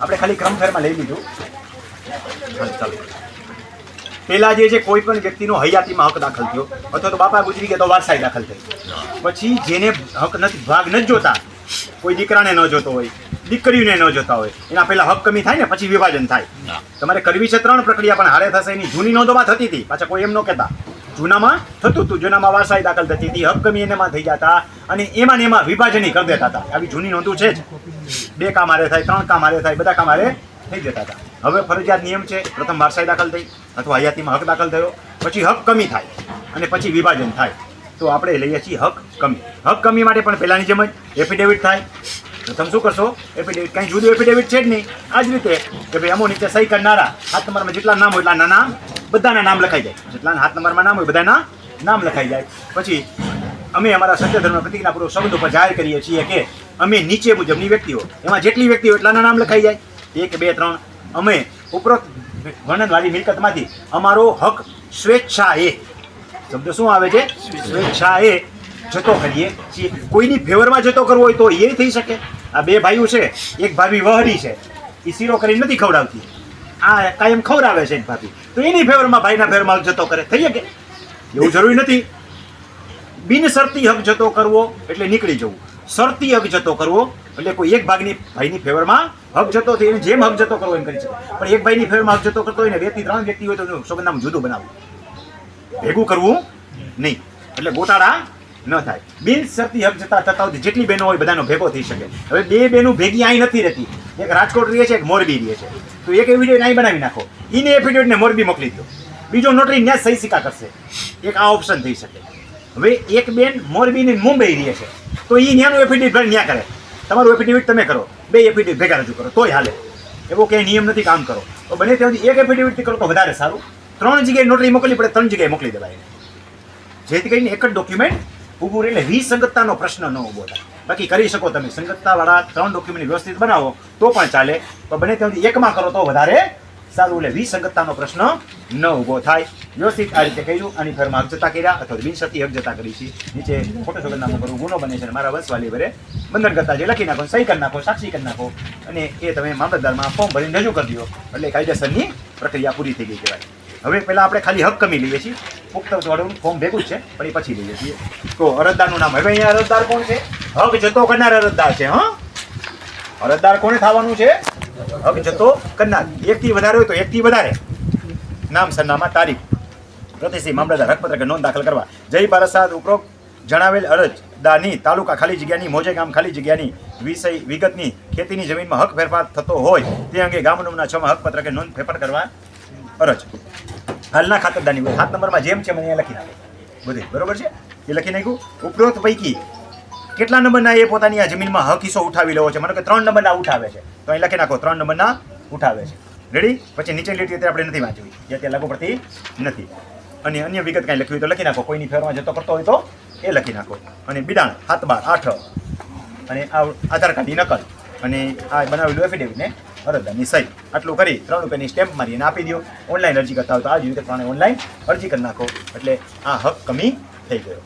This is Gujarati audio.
આપણે ખાલી ક્રમફેરમાં લઈ લીધું. ચાલો પેલા જે છે કોઈ પણ વ્યક્તિનો હયાતીમાં હક દાખલ થયો અથવા તો બાપા ગુજરી ગયા તો વારસાઈ દાખલ થઈ. પછી જેને હક નથી ભાગ નથી જોતા કોઈ દીકરાને ન જોતો હોય દીકરીઓને ન જોતા હોય એના પહેલા હક કમી થાય ને પછી વિભાજન થાય. તમારે કરવી છે ત્રણ પ્રક્રિયા પણ હારે થશે એની જૂની નોંધોમાં થતી હતી. પાછા કોઈ એમ ન કહેતા. જૂનામાં થતું હતું. જૂનામાં વારસાઈ દાખલ થતી હતી. હક કમી એનામાં થઈ જતા અને એમાં એમાં વિભાજની કરી દેતા હતા. આવી જૂની નોંધો છે જ. બે કામ હારે થાય, ત્રણ કામ હારે થાય, બધા કામ હારે થઈ જતા હતા. હવે ફરજિયાત નિયમ છે. પ્રથમ વારસાઈ દાખલ થઈ અથવા હયાતીમાં હક દાખલ થયો. પછી હક કમી થાય અને પછી વિભાજન થાય. તો આપણે લઈએ છીએ હક કમી હક કમી માટે પણ પહેલાંની જેમ જ એફિડેવિટ થાય. તમે શું કરશો? એફિડેવિટ કંઈ જુદું એફિડેવિટ છે જ નહીં. આ જ રીતે કે ભાઈ અમો નીચે સહી કરનારા આ તમારામાં જેટલા નામ હોય એટલા નામ બધાના નામ લખાઈ જાય. જેટલા હાથ નંબરમાં નામ હોય, બધાના નામ લખાઈ જાય. પછી અમે અમારા સત્ય ધર્મ પ્રતિજ્ઞાપૂર્વક શબ્દ ઉપર જાહેર કરીએ છીએ કે અમે નીચે મુજબની વ્યક્તિઓ. એમાં જેટલી વ્યક્તિઓ એટલાના નામ લખાઈ જાય. એક, બે, ત્રણ. અમે ઉપરોક્ત વર્ણનવાળી મિલકતમાંથી અમારો હક સ્વેચ્છાએ, શબ્દ શું આવે છે? સ્વેચ્છાએ જતો કરીએ છીએ. કોઈની ફેવરમાં જતો કરવો હોય તો એ થઈ શકે. આ બે ભાઈઓ છે. એક ભાભી વહરી છે. એ શીરો કરીને નથી ખવડાવતી. આ કાયમ ખવડાવે છે ભાભી તો એની ફેવરમાં ભાઈના ફેવરમાં જતો કરે. થઈ શકે એવું જરૂરી નથી. બિનશરતી હક જતો કરવો એટલે નીકળી જવું. શરતી હક જતો કરવો એટલે કોઈ એક ભાગની ભાઈની ફેવરમાં હક જતો થઈ એને જેમ હક જતો કરવો એમ કરી શકે. પણ એક ભાઈની ફેવરમાં હક જતો કરતો હોય ને બે ત્રણ વ્યક્તિ હોય તો સોગંદનામું જુદું બનાવવું. ભેગું કરવું નહીં. એટલે ગોટાળા ન થાય. બિનશરતી હક જતા થતા જેટલી બહેનો હોય બધાનો ભેગો થઈ શકે. હવે બે બહેનો ભેગી અહીં નથી રહેતી. એક રાજકોટ રહે છે, એક મોરબી રહે છે. તો એક એફિડેવિટ અહીં બનાવી નાખો. એને એફિડેવિટને મોરબી મોકલી દો બીજો નોટરી ત્યાં સહી સિક્કા કરશે. એક આ ઓપ્શન થઈ શકે. હવે એક બેન મોરબીને મુંબઈ રહે છે. તો એ ત્યાંનું એફિડેવિટ ત્યાં કરે. તમારું એફિડેવિટ તમે કરો. બે એફિડેવિટ ભેગા રજૂ કરો. તોય હાલે. એવો કંઈ નિયમ નથી કામ કરો. તો બને ત્યાં સુધી એક એફિડેવિટથી કરો તો વધારે સારું. ત્રણ જગ્યાએ નોટરી મોકલવી પડે ત્રણ જગ્યાએ મોકલી દેવાય. જેથી કરીને એક જ ડોક્યુમેન્ટ ઊભું રહે એટલે વિસંગતતાનો પ્રશ્ન ન ઊભો થાય. બાકી કરી શકો તમે. સંગતતાવાળા ત્રણ ડોક્યુમેન્ટ વ્યવસ્થિત બનાવો, તો પણ ચાલે. પણ બને ત્યાંથી એકમાં કરો તો વધારે સારું. એટલે વિસંગતતાનો પ્રશ્ન ન ઊભો થાય. વ્યવસ્થિત આ રીતે કર્યું આની ફેરમાં અગજતા જતા કર્યા અથવા બિનસતી અગજતા કરી છે. નીચે ખોટો સોગંદનામું કરવું ગુનો બને છે મારા વંશવાલી વરે બંધન કરતા જે લખી નાખો, સહી કરી નાખો, સાક્ષી કરી નાખો અને એ તમે મામલતદારમાં ફોર્મ ભરીને રજૂ કરી દો. એટલે કાયદેસરની પ્રક્રિયા પૂરી થઈ ગઈ કહેવાય. હવે પહેલાં આપણે ખાલી હક કમી લઈએ છીએ. પુખ્ત ફોર્મ ભેગું જ છે, પણ એ પછી લઈએ છીએ. તો અરજદારનું નામ હવે અહીંયા અરજદાર કોણ છે? હક જતો કરનાર અરજદાર છે, હા? અરજદાર કોને થવાનું છે? હક જતો કરનાર. એકથી વધારે હોય તો એકથી વધારે. નામ સરનામા તારીખ. પ્રતિસિંહ મામલતદાર હકપત્રક નોંધ દાખલ કરવા. જય પારસાદ ઉપરોક્ત જણાવેલ અરજદારની તાલુકા ખાલી જગ્યાની, મોજે ગામ ખાલી જગ્યાની વિષય વિગતની ખેતીની જમીનમાં હક ફેરફાર થતો હોય, તે અંગે ગામ નંબરના છમાં હકપત્રકે નોંધ ફેરફાર કરવા અરજ. હાલના ખાતરદારની સાત નંબરમાં જેમ છે મને લખી નાખે. બધે બરોબર છે? એ લખી નાખ્યું. ઉપરોક્ત પૈકી કેટલા નંબરના એ પોતાની આ જમીનમાં હક હિસ્સો ઉઠાવી લેવો છે? માનો કે ત્રણ નંબરના ઉઠાવે છે. તો અહીં લખી નાખો, ત્રણ નંબરના ઉઠાવે છે. રેડી પછી નીચે લીટી અત્યારે આપણે નથી વાંચવી, જે અત્યારે લાગુ પડતી નથી. અને અન્ય વિગત કાંઈ લખવી તો લખી નાખો. કોઈની ફેરમાં જતો કરતો હોય તો એ લખી નાખો. અને બિડાણ, હાથ બાર, આઠ. અને આ આધાર કાર્ડની નકલ. અને આ બનાવેલું એફિડેવિટને અરજદારની સહી. આટલું કરી, ત્રણ રૂપિયાની સ્ટેમ્પ મારી અને આપી દો. ઓનલાઈન અરજી કરતા હોય તો આ જ રીતે પ્રમાણે ઓનલાઈન અરજી કરી નાખો. એટલે આ હક કમી થઈ ગયો.